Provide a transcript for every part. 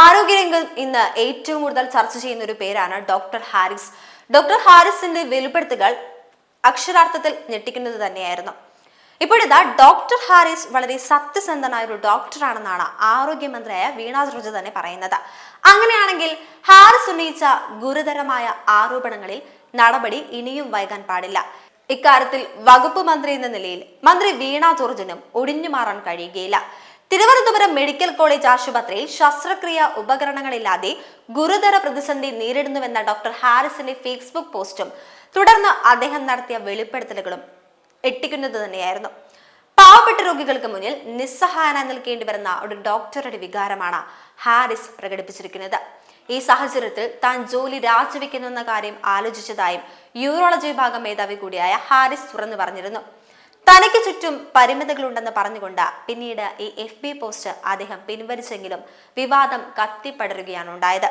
ആരോഗ്യരംഗം ഇന്ന് ഏറ്റവും കൂടുതൽ ചർച്ച ചെയ്യുന്ന ഒരു പേരാണ് ഡോക്ടർ ഹാരിസ്. ഡോക്ടർ ഹാരിസിന്റെ വെളിപ്പെടുത്തുകൾ അക്ഷരാർത്ഥത്തിൽ ഞെട്ടിക്കുന്നത് തന്നെയായിരുന്നു. ഇപ്പോഴിതാ ഡോക്ടർ ഹാരിസ് വളരെ സത്യസന്ധനായ ഒരു ഡോക്ടറാണെന്നാണ് ആരോഗ്യമന്ത്രിയായ വീണ ജോർജ് തന്നെ പറയുന്നത്. അങ്ങനെയാണെങ്കിൽ ഹാരിസ് ഉന്നയിച്ച ഗുരുതരമായ ആരോപണങ്ങളിൽ നടപടി ഇനിയും വൈകാൻ പാടില്ല. ഇക്കാര്യത്തിൽ വകുപ്പ് മന്ത്രി എന്ന നിലയിൽ മന്ത്രി വീണ ജോർജിനും ഒടിഞ്ഞു മാറാൻ കഴിയുകയില്ല. തിരുവനന്തപുരം മെഡിക്കൽ കോളേജ് ആശുപത്രിയിൽ ശസ്ത്രക്രിയ ഉപകരണങ്ങളില്ലാതെ ഗുരുതര പ്രതിസന്ധി നേരിടുന്നുവെന്ന ഡോക്ടർ ഹാരിസിന്റെ ഫേസ്ബുക്ക് പോസ്റ്റും തുടർന്ന് അദ്ദേഹം നടത്തിയ വെളിപ്പെടുത്തലുകളും എട്ടിക്കുന്നത് തന്നെയായിരുന്നു. പാവപ്പെട്ട രോഗികൾക്ക് മുന്നിൽ നിസ്സഹായന നിൽക്കേണ്ടി വരുന്ന ഒരു ഡോക്ടറുടെ വികാരമാണ് ഹാരിസ് പ്രകടിപ്പിച്ചിരിക്കുന്നത്. ഈ സാഹചര്യത്തിൽ താൻ ജോലി രാജിവെക്കുന്നുവെന്ന കാര്യം ആലോചിച്ചതായും യൂറോളജി വിഭാഗം മേധാവി കൂടിയായ ഹാരിസ് തുറന്നു പറഞ്ഞിരുന്നു. തനിക്ക് ചുറ്റും പരിമിതികളുണ്ടെന്ന് പറഞ്ഞുകൊണ്ട് പിന്നീട് ഈ എഫ് ബി പോസ്റ്റ് അദ്ദേഹം പിൻവലിച്ചെങ്കിലും വിവാദം കത്തിപ്പടരുകയാണ് ഉണ്ടായത്.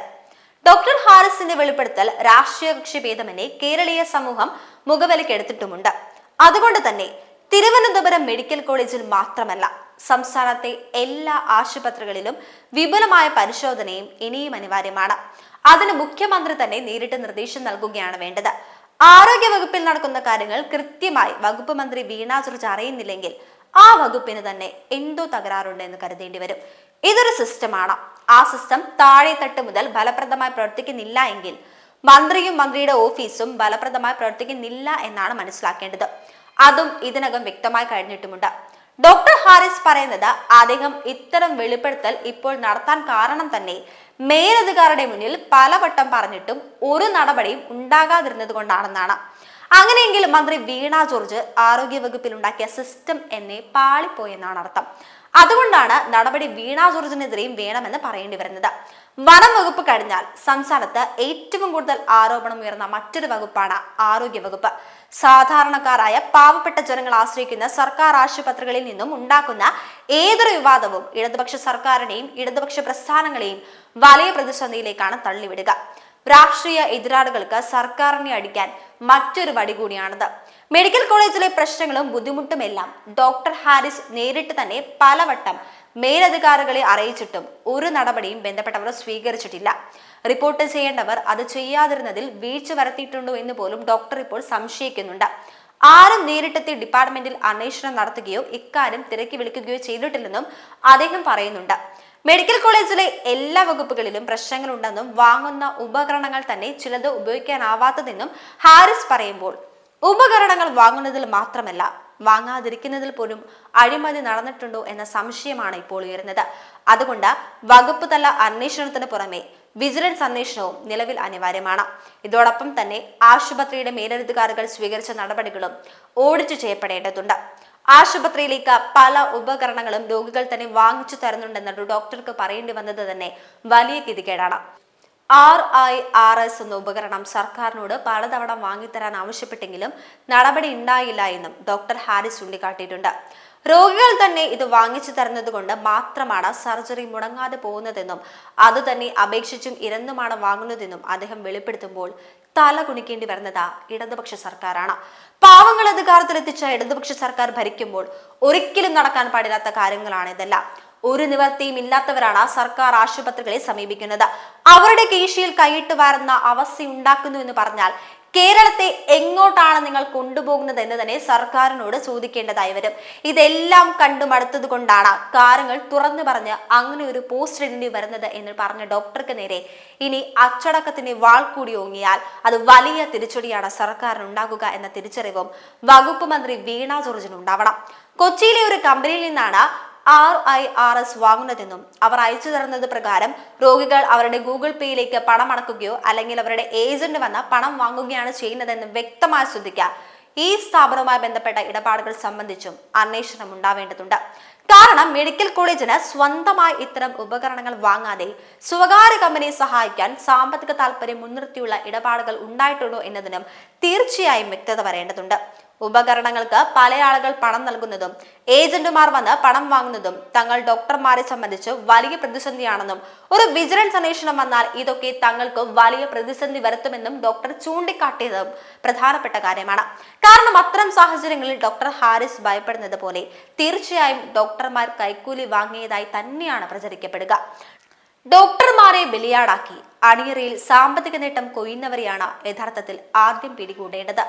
ഡോക്ടർ ഹാരിസിന്റെ വെളിപ്പെടുത്തൽ രാഷ്ട്രീയ കക്ഷി ഭേദമനെ കേരളീയ സമൂഹം മുഖവിലക്കെടുത്തിട്ടുമുണ്ട് അതുകൊണ്ട് തന്നെ തിരുവനന്തപുരം മെഡിക്കൽ കോളേജിൽ മാത്രമല്ല സംസ്ഥാനത്തെ എല്ലാ ആശുപത്രികളിലും വിപുലമായ പരിശോധനയും ഇനിയും അനിവാര്യമാണ്. അതിന് മുഖ്യമന്ത്രി തന്നെ നേരിട്ട് നിർദ്ദേശം നൽകുകയാണ് വേണ്ടത്. ആരോഗ്യ വകുപ്പിൽ നടക്കുന്ന കാര്യങ്ങൾ കൃത്യമായി വകുപ്പ് മന്ത്രി വീണ ജോർജ് അറിയുന്നില്ലെങ്കിൽ ആ വകുപ്പിന് തന്നെ എന്തോ തകരാറുണ്ട് എന്ന് കരുതേണ്ടി വരും. ഇതൊരു സിസ്റ്റമാണ്. ആ സിസ്റ്റം താഴെ തട്ട് മുതൽ ഫലപ്രദമായി പ്രവർത്തിക്കുന്നില്ല എങ്കിൽ മന്ത്രിയും മന്ത്രിയുടെ ഓഫീസും ഫലപ്രദമായി പ്രവർത്തിക്കുന്നില്ല എന്നാണ് മനസ്സിലാക്കേണ്ടത്. അതും ഇതിനകം വ്യക്തമായി കഴിഞ്ഞിട്ടുമുണ്ട്. ഡോക്ടർ ഹാരിസ് പറയുന്നത് അദ്ദേഹം ഇത്തരം വെളിപ്പെടുത്തൽ ഇപ്പോൾ നടത്താൻ കാരണം തന്നെ മേലധികാരുടെ മുന്നിൽ പലവട്ടം പറഞ്ഞിട്ടും ഒരു നടപടിയും ഉണ്ടാകാതിരുന്നത് കൊണ്ടാണെന്നാണ്. അങ്ങനെയെങ്കിൽ മന്ത്രി വീണ ജോർജ് ആരോഗ്യ വകുപ്പിൽ ഉണ്ടാക്കിയ സിസ്റ്റം എന്നെ പാളിപ്പോയെന്നാണ് അർത്ഥം. അതുകൊണ്ടാണ് നടപടി വീണ ജോർജിനെതിരെയും വേണമെന്ന് പറയേണ്ടി വരുന്നത്. വനം വകുപ്പ് കഴിഞ്ഞാൽ സംസ്ഥാനത്ത് ഏറ്റവും കൂടുതൽ ആരോപണം ഉയർന്ന മറ്റൊരു വകുപ്പാണ് ആരോഗ്യ വകുപ്പ് സാധാരണക്കാരായ പാവപ്പെട്ട ജനങ്ങൾ ആശ്രയിക്കുന്ന സർക്കാർ ആശുപത്രികളിൽ നിന്നും ഉണ്ടാക്കുന്ന ഏതൊരു വിവാദവും ഇടതുപക്ഷ സർക്കാരിനെയും ഇടതുപക്ഷ പ്രസ്ഥാനങ്ങളെയും വലിയ പ്രതിസന്ധിയിലേക്കാണ് തള്ളിവിടുക. രാഷ്ട്രീയ എതിരാളികൾക്ക് സർക്കാരിനെ അടിക്കാൻ മറ്റൊരു വടി കൂടിയാണിത്. മെഡിക്കൽ കോളേജിലെ പ്രശ്നങ്ങളും ബുദ്ധിമുട്ടുമെല്ലാം ഡോക്ടർ ഹാരിസ് നേരിട്ട് തന്നെ പലവട്ടം മേലധികാരികളെ അറിയിച്ചിട്ടും ഒരു നടപടിയും ബന്ധപ്പെട്ടവർ സ്വീകരിച്ചിട്ടില്ല. റിപ്പോർട്ട് ചെയ്യേണ്ടവർ അത് ചെയ്യാതിരുന്നതിൽ വീഴ്ച വരുത്തിയിട്ടുണ്ടോ എന്ന് പോലും ഡോക്ടർ ഇപ്പോൾ സംശയിക്കുന്നുണ്ട്. ആരും നേരിട്ടെത്തി ഡിപ്പാർട്ട്മെന്റിൽ അന്വേഷണം നടത്തുകയോ ഇക്കാര്യം തിരക്കി വിളിക്കുകയോ ചെയ്തിട്ടില്ലെന്നും അദ്ദേഹം പറയുന്നുണ്ട്. മെഡിക്കൽ കോളേജിലെ എല്ലാ വകുപ്പുകളിലും പ്രശ്നങ്ങളുണ്ടെന്നും വാങ്ങുന്ന ഉപകരണങ്ങൾ തന്നെ ചിലത് ഉപയോഗിക്കാനാവാത്തതെന്നും ഹാരിസ് പറയുമ്പോൾ ഉപകരണങ്ങൾ വാങ്ങുന്നതിൽ മാത്രമല്ല വാങ്ങാതിരിക്കുന്നതിൽ പോലും അഴിമതി നടന്നിട്ടുണ്ടോ എന്ന സംശയമാണ് ഇപ്പോൾ ഉയരുന്നത്. അതുകൊണ്ട് വകുപ്പ് തല അന്വേഷണത്തിന് പുറമെ വിജിലൻസ് അന്വേഷണവും നിലവിൽ അനിവാര്യമാണ്. ഇതോടൊപ്പം തന്നെ ആശുപത്രിയുടെ മേലധികാരികൾ സ്വീകരിച്ച നടപടികളും ഓഡിറ്റ് ചെയ്യപ്പെടേണ്ടതുണ്ട്. ആശുപത്രിയിലേക്ക് പല ഉപകരണങ്ങളും രോഗികൾ തന്നെ വാങ്ങിച്ചു തരുന്നുണ്ടെന്ന് ഡോക്ടർക്ക് പറയേണ്ടി വന്നത് തന്നെ വലിയ ഗതികേടാണ്. ആർ ഐ ആർ എസ് എന്ന ഉപകരണം സർക്കാരിനോട് പലതവണ വാങ്ങിത്തരാൻ ആവശ്യപ്പെട്ടെങ്കിലും നടപടി ഉണ്ടായില്ല എന്നും ഡോക്ടർ ഹാരിസ് ചൂണ്ടിക്കാട്ടിയിട്ടുണ്ട്. രോഗികൾ തന്നെ ഇത് വാങ്ങിച്ചു തരുന്നത് കൊണ്ട് മാത്രമാണ് സർജറി മുടങ്ങാതെ പോകുന്നതെന്നും അത് തന്നെ അപേക്ഷിച്ചും ഇരന്നുമാണ് വാങ്ങുന്നതെന്നും അദ്ദേഹം വെളിപ്പെടുത്തുമ്പോൾ തല കുണിക്കേണ്ടി വരുന്നത് ഇടതുപക്ഷ സർക്കാരാണ്. പാവങ്ങൾ അധികാരത്തിലെത്തിച്ച ഇടതുപക്ഷ സർക്കാർ ഭരിക്കുമ്പോൾ ഒരിക്കലും നടക്കാൻ പാടില്ലാത്ത കാര്യങ്ങളാണ് ഇതെല്ലാം. ഒരു നിവർത്തിയും ഇല്ലാത്തവരാണ് സർക്കാർ ആശുപത്രികളെ സമീപിക്കുന്നത്. അവരുടെ കീശയിൽ കൈയിട്ട് വാരുന്ന അവസ്ഥയുണ്ടാക്കുന്നു എന്ന് പറഞ്ഞാൽ കേരളത്തെ എങ്ങോട്ടാണ് നിങ്ങൾ കൊണ്ടുപോകുന്നത് എന്ന് തന്നെ സർക്കാരിനോട് ചോദിക്കേണ്ടതായി വരും. ഇതെല്ലാം കണ്ടു മടുത്തത് കൊണ്ടാണ് കാര്യങ്ങൾ തുറന്നു പറഞ്ഞ് അങ്ങനെ ഒരു പോസ്റ്റ് ഇടേണ്ടി വരുന്നത് എന്ന് പറഞ്ഞ ഡോക്ടർക്ക് നേരെ ഇനി അച്ചടക്കത്തിന് വാൾ കൂടി ഓങ്ങിയാൽ അത് വലിയ തിരിച്ചടിയാണ് സർക്കാരിന് ഉണ്ടാകുക എന്ന തിരിച്ചറിവും വകുപ്പ് മന്ത്രി വീണ ജോർജിന് ഉണ്ടാവണം കൊച്ചിയിലെ ഒരു കമ്പനിയിൽ നിന്നാണ് ആർ ഐ ആർ എസ് വാങ്ങുന്നതെന്നും അവർ അയച്ചു തരുന്നത് പ്രകാരം രോഗികൾ അവരുടെ ഗൂഗിൾ പേയിലേക്ക് പണം അടക്കുകയോ അല്ലെങ്കിൽ അവരുടെ ഏജന്റ് വന്ന പണം വാങ്ങുകയാണ് ചെയ്യുന്നതെന്നും വ്യക്തമായി ശ്രദ്ധിക്കുക ഈ സ്ഥാപനവുമായി ബന്ധപ്പെട്ട ഇടപാടുകൾ സംബന്ധിച്ചും അന്വേഷണം ഉണ്ടാവേണ്ടതുണ്ട്. കാരണം മെഡിക്കൽ കോളേജിന് സ്വന്തമായി ഇത്തരം ഉപകരണങ്ങൾ വാങ്ങാതെ സ്വകാര്യ കമ്പനിയെ സഹായിക്കാൻ സാമ്പത്തിക താല്പര്യം മുൻനിർത്തിയുള്ള ഇടപാടുകൾ ഉണ്ടായിട്ടുണ്ടോ എന്നതിനും തീർച്ചയായും വ്യക്തത വരേണ്ടതുണ്ട്. ഉപകരണങ്ങൾക്ക് പല ആളുകൾ പണം നൽകുന്നതും ഏജന്റുമാർ വന്ന് പണം വാങ്ങുന്നതും തങ്ങൾ ഡോക്ടർമാരെ സംബന്ധിച്ച് വലിയ പ്രതിസന്ധിയാണെന്നും ഒരു വിജിലൻസ് അന്വേഷണം വന്നാൽ ഇതൊക്കെ തങ്ങൾക്ക് വലിയ പ്രതിസന്ധി വരുത്തുമെന്നും ഡോക്ടർ ചൂണ്ടിക്കാട്ടിയതും പ്രധാനപ്പെട്ട കാര്യമാണ്. കാരണം അത്തരം സാഹചര്യങ്ങളിൽ ഡോക്ടർ ഹാരിസ് ഭയപ്പെടുന്നത് പോലെ തീർച്ചയായും ഡോക്ടർമാർ കൈക്കൂലി വാങ്ങിയതായി തന്നെയാണ് പ്രചരിക്കപ്പെടുക. ഡോക്ടർമാരെ ബലിയാടാക്കി. അണിയറയിൽ സാമ്പത്തിക നേട്ടം കൊയ്യുന്നവരെയാണ് യഥാർത്ഥത്തിൽ ആദ്യം പിടികൂടേണ്ടത്.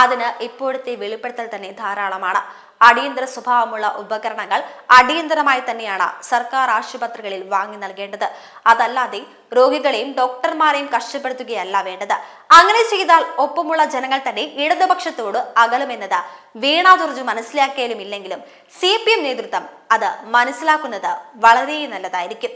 അതിന് ഇപ്പോഴത്തെ വെളിപ്പെടുത്തൽ തന്നെ ധാരാളമാണ്. അടിയന്തര സ്വഭാവമുള്ള ഉപകരണങ്ങൾ അടിയന്തരമായി തന്നെയാണ് സർക്കാർ ആശുപത്രികളിൽ വാങ്ങി നൽകേണ്ടത്. അതല്ലാതെ രോഗികളെയും ഡോക്ടർമാരെയും കഷ്ടപ്പെടുത്തുകയല്ല വേണ്ടത്. അങ്ങനെ ചെയ്താൽ ഒപ്പമുള്ള ജനങ്ങൾ തന്നെ ഇടതുപക്ഷത്തോട് അകലുമെന്നത് വീണ ജോർജ് മനസ്സിലാക്കിയാലും ഇല്ലെങ്കിലും സി നേതൃത്വം അത് മനസ്സിലാക്കുന്നത് വളരെ നല്ലതായിരിക്കും.